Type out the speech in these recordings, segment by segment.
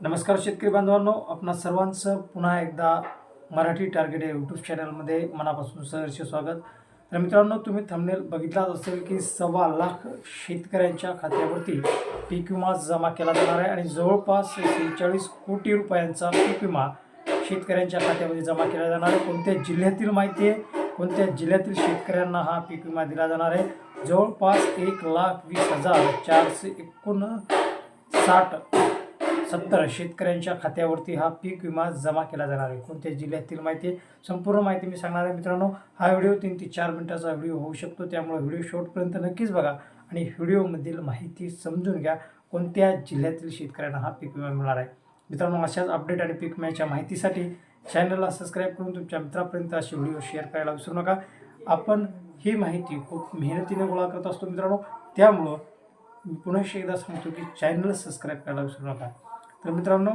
नमस्कार शेतकरी बांधवांनो आपणा सर्वांचं पुन्हा एकदा मराठी टार्गेट या यूट्यूब चॅनलमध्ये मनापासून सहर्ष स्वागत. तर मित्रांनो तुम्ही थंबनेल बघितलाच असेल की सव्वा लाख शेतकऱ्यांच्या खात्यावरती पीक विमा जमा केला जाणार आहे आणि जवळपास सेहेचाळीस कोटी रुपयांचा पीक विमा शेतकऱ्यांच्या खात्यामध्ये जमा केला जाणार आहे. कोणत्या जिल्ह्यातील माहिती आहे? कोणत्या जिल्ह्यातील शेतकऱ्यांना हा पीक विमा दिला जाणार आहे? जवळपास एक लाख वीस हजार चारशे एकोणसाठ सत्तर शेतकऱ्यांच्या खात्यावरती हा पीक विमा जमा केला जाणार आहे. कोणत्या जिल्ह्यातील माहिती आहे? संपूर्ण माहिती मी सांगणार आहे मित्रांनो. हा व्हिडिओ तीन ते चार मिनिटाचा व्हिडिओ होऊ शकतो. त्यामुळे व्हिडिओ शेवटपर्यंत नक्कीच बघा आणि व्हिडिओमधील माहिती समजून घ्या. कोणत्या जिल्ह्यातील शेतकऱ्यांना हा पीक विमा मिळणार आहे? मित्रांनो अशाच अपडेट आणि पीक विम्याच्या माहितीसाठी चॅनलला सबस्क्राईब करून तुमच्या मित्रापर्यंत असे व्हिडिओ शेअर करायला विसरू नका. आपण ही माहिती खूप मेहनतीने गोळा करत असतो मित्रांनो. त्यामुळं मी पुन्हा एकदा सांगतो की चॅनल सबस्क्राईब करायला विसरू नका. तर मित्रांनो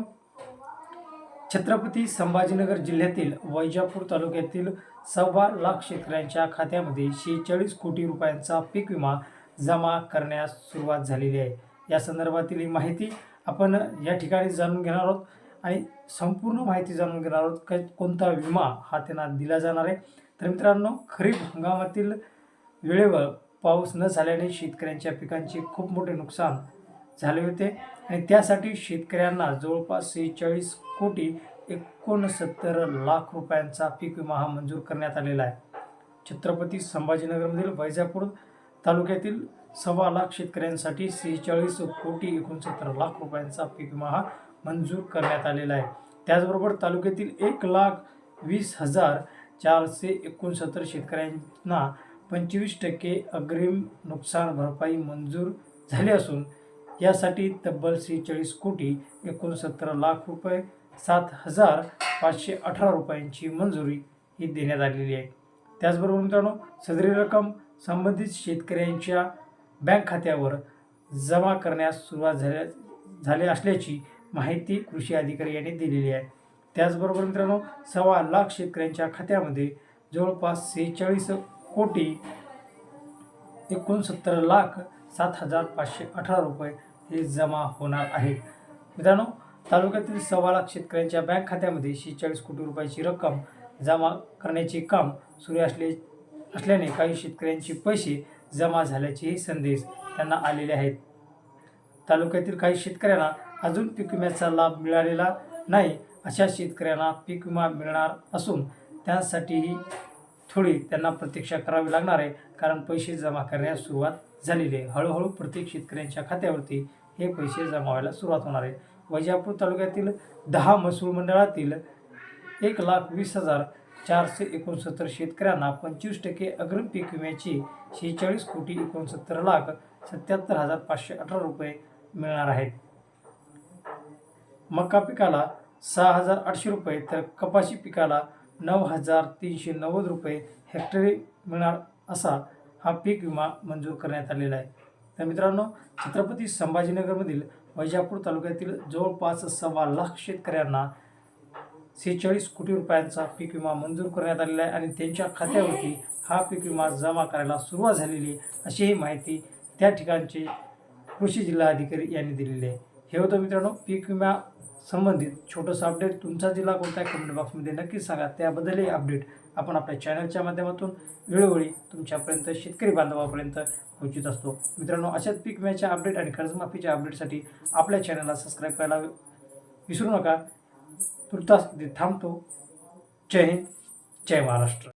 छत्रपती संभाजीनगर जिल्ह्यातील वैजापूर तालुक्यातील सव्वा लाख शेतकऱ्यांच्या खात्यामध्ये शेहेचाळीस कोटी रुपयांचा पीक विमा जमा करण्यास सुरुवात झालेली आहे. या संदर्भातील ही माहिती आपण या ठिकाणी जाणून घेणार आहोत आणि संपूर्ण माहिती जाणून घेणार आहोत का कोणता विमा हा त्यांना दिला जाणार आहे. तर मित्रांनो खरीप हंगामातील वेळेवर पाऊस न झाल्याने शेतकऱ्यांच्या पिकांचे खूप मोठे नुकसान झाले होते. आणि त्यासाठी शेतकऱ्यांना जवळपास सेहेचाळीस कोटी एकोणसत्तर लाख रुपयांचा पीक विमा हा मंजूर करण्यात आलेला आहे. छत्रपती संभाजीनगरमधील वैजापूर तालुक्यातील सव्वा लाख शेतकऱ्यांसाठी सेहेचाळीस कोटी एकोणसत्तर लाख रुपयांचा पीक विमा हा मंजूर करण्यात आलेला आहे. त्याचबरोबर तालुक्यातील एक लाख वीस हजार चारशे एकोणसत्तर शेतकऱ्यांना पंचवीस टक्के अग्रिम नुकसान भरपाई मंजूर झाली असून यासाठी तब्बल सेहेचाळीस कोटी एकोणसत्तर लाख रुपये सात हजार पाचशे अठरा रुपयांची मंजुरी ही देण्यात आलेली आहे. त्याचबरोबर मित्रांनो सदरी रक्कम संबंधित शेतकऱ्यांच्या बँक खात्यावर जमा करण्यास सुरुवात झाल्या झाली असल्याची माहिती कृषी अधिकारी यांनी दिलेली आहे. त्याचबरोबर मित्रांनो सव्वा लाख शेतकऱ्यांच्या खात्यामध्ये जवळपास सेहेचाळीस कोटी एकोणसत्तर लाख सात हजार पाचशे अठरा रुपये हे जमा होणार आहे. मित्रांनो तालुक्यातील सव्वा लाख शेतकऱ्यांच्या बँक खात्यामध्ये शेहेचाळीस कोटी रुपयाची रक्कम जमा करण्याचे काम सुरू असले असल्याने काही शेतकऱ्यांचे पैसे जमा झाल्याचेही संदेश त्यांना आलेले आहेत. तालुक्यातील काही शेतकऱ्यांना अजून पीक विम्याचा लाभ मिळालेला नाही अशा शेतकऱ्यांना पीक विमा मिळणार असून त्यासाठीही थोडी त्यांना प्रतीक्षा करावी लागणार आहे कारण पैसे जमा करण्यास सुरुवात झालेली आहे. हळूहळू प्रत्येक शेतकऱ्यांच्या खात्यावरती हे पैसे जमा व्हायला सुरुवात होणार आहे. वैजापूर तालुक्यातील दहा महसूल मंडळातील एक लाख वीस हजार चारशे एकोणसत्तर शेतकऱ्यांना पंचवीस टक्के अग्रिम पीक विम्याची शेहेचाळीस कोटी एकोणसत्तर लाख सत्याहत्तर हजार पाचशे अठरा रुपये मिळणार आहेत. मका पिकाला सहा हजार आठशे रुपये तर कपाशी पिकाला नऊ हजार तीनशे नव्वद रुपये हेक्टरी मिळणार असा हा पीक विमा मंजूर करण्यात आलेला आहे. तर मित्रांनो छत्रपती संभाजीनगरमधील वैजापूर तालुक्यातील जवळपास सव्वा लाख शेतकऱ्यांना सेहेचाळीस कोटी रुपयांचा पीक विमा मंजूर करण्यात आलेला आहे आणि त्यांच्या खात्यावरती हा पीक विमा जमा करायला सुरुवात झालेली आहे अशी ही माहिती त्या ठिकाणचे कृषी जिल्हा अधिकारी यांनी दिलेली आहे. हे होतं मित्रांनो पीक विमा संबंधित छोटंसं अपडेट तुमचा जिल्हा कोणता आहे कमेंट बॉक्समध्ये नक्कीच सांगा. त्याबद्दलही अपडेट आपण आपल्या चॅनलच्या माध्यमातून वेळोवेळी तुमच्यापर्यंत शेतकरी बांधवापर्यंत पोहोचित असतो. मित्रांनो अशाच पीक विम्याच्या अपडेट आणि कर्जमाफीच्या अपडेटसाठी आपल्या चॅनलला सबस्क्राईब करायला विसरू नका. तुर्तास थांबतो. जय हिंद जय महाराष्ट्र.